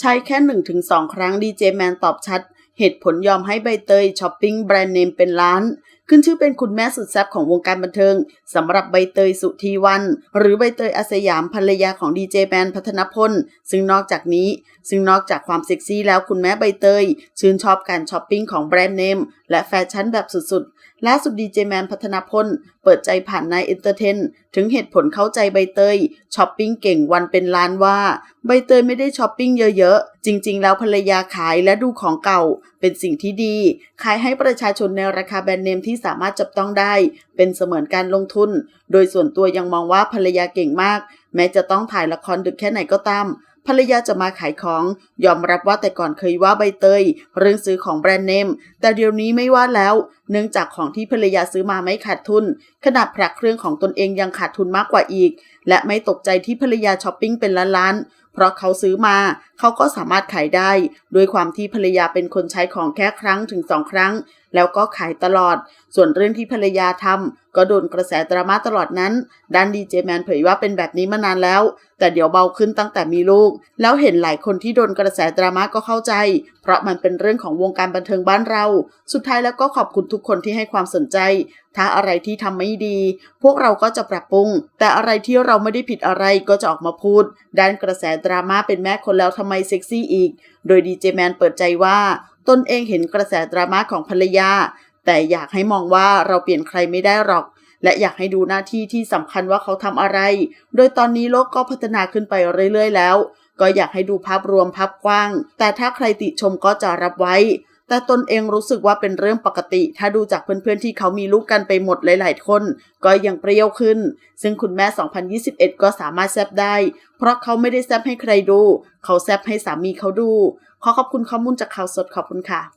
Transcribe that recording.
ใช้แค่ 1-2 ครั้งดีเจแมนตอบชัด เหตุผลยอมให้ใบเตยช้อปปิ้งแบรนด์เนมเป็นล้าน ขึ้นชื่อเป็นคุณแม่สุดแซ่บของวงการบันเทิงสำหรับใบเตยสุธีวัน หรือใบเตยอาสยามภรรยาของดีเจแมนพัฒนพล ซึ่งนอกจากนี้ ซึ่งนอกจากความเซ็กซี่แล้วคุณแม่ใบเตย ชื่นชอบการช้อปปิ้งของแบรนด์เนมและแฟชั่นแบบสุดๆล่าสุดดีเจแมนพัฒนพล เปิดใจผ่านนายเอนเตอร์เทน ถึงเหตุผลเข้าใจใบเตยช้อปปิ้งเก่งวันเป็นล้านว่า ใบเตยไม่ได้ช้อปปิ้งเยอะๆ จริง ๆ แล้วภรรยาขายและดูของเก่า เป็นสิ่งที่ดี ขายให้ประชาชนในราคาแบรนด์เนมที่สามารถจับต้องได้ เป็นเสมือนการลงทุน โดยส่วนตัวยังมองว่าภรรยาเก่งมาก แม้จะต้องถ่ายละครดึกแค่ไหนก็ตามภรรยาจะมาขายของ ยอมรับว่าแต่ก่อนเคยว่าใบเตย เรื่องซื้อของแบรนด์เนม แต่เดี๋ยวนี้ไม่ว่าแล้ว เนื่องจากของที่ภรรยาซื้อมาไม่ขาดทุน ขนาดผลักเครื่องของตนเองยังขาดทุนมากกว่าอีก และไม่ตกใจที่ภรรยาช้อปปิ้งเป็นล้านๆ เพราะเขาซื้อมาเขาก็สามารถขายได้ ด้วยความที่ภรรยาเป็นคนใช้ของแค่ครั้งถึงสองครั้ง แล้วก็ขายตลอด ส่วนเรื่องที่ภรรยาทำก็โดนกระแสดราม่าตลอดนั้นด้านดีเจแมนเผยว่าเป็นแบบนี้มานานแล้ว แต่เดี๋ยวเบาขึ้นตั้งแต่มีลูก แล้วเห็นหลายคนที่โดนกระแสดราม่าก็เข้าใจ เพราะมันเป็นเรื่องของวงการบันเทิงบ้านเรา สุดท้ายแล้วก็ขอบคุณทุกคนที่ให้ความสนใจ ถ้าอะไรที่ทำไม่ดี พวกเราก็จะปรับปรุง แต่อะไรที่เราไม่ได้ผิดอะไรก็จะออกมาพูด ด้านกระแสดราม่าเป็นแม่คนแล้วทำไมเซ็กซี่อีก โดยดีเจแมนเปิดใจว่า ตนเองเห็นกระแสดราม่าของภรรยา แต่อยากให้มองว่าเราเปลี่ยนใครไม่ได้หรอก และอยากให้ดูหน้าที่ที่สำคัญว่าเขาทำอะไร โดยตอนนี้โลกก็พัฒนาขึ้นไปเรื่อยๆแล้ว ก็อยากให้ดูภาพรวมภาพกว้าง แต่ถ้าใครติชมก็จะรับไว้ แต่ตนเองรู้สึกว่าเป็นเรื่องปกติ ถ้าดูจากเพื่อนๆที่เขามีลูกกันไปหมดหลายๆคน ก็ยังเปรี้ยวขึ้น ซึ่งคุณแม่ 2021 ก็สามารถแซบได้ เพราะเขาไม่ได้แซบให้ใครดู เขาแซบให้สามีเขาดู ขอขอบคุณข้อมูลจากข่าวสดขอบคุณค่ะ